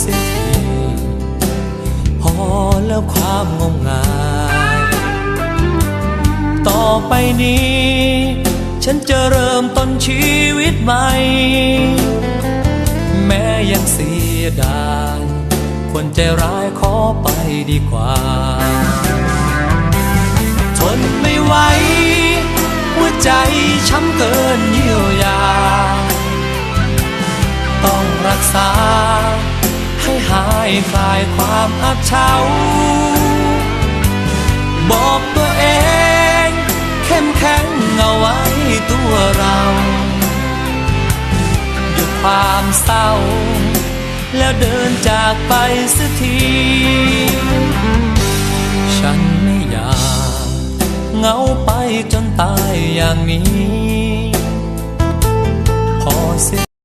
เสียทีพอแล้วความงมงาย ต่อไปนี้ ฉันจะเริ่มต้นชีวิตใหม่ แม้ยังเสียดายคนใจร้ายขอไปดีกว่า ทนไม่ไหวหัวใจช้ำเกินเยียวยา ต้องรักษา คลายความอับเฉา บอกตัวเอง เข้มแข็งเอาไว้ตัวเราหยุดความเศร้า แล้วเดินจากไปสักที ฉันไม่อยากเงาไปจนตายอย่างนี้ พอเสีย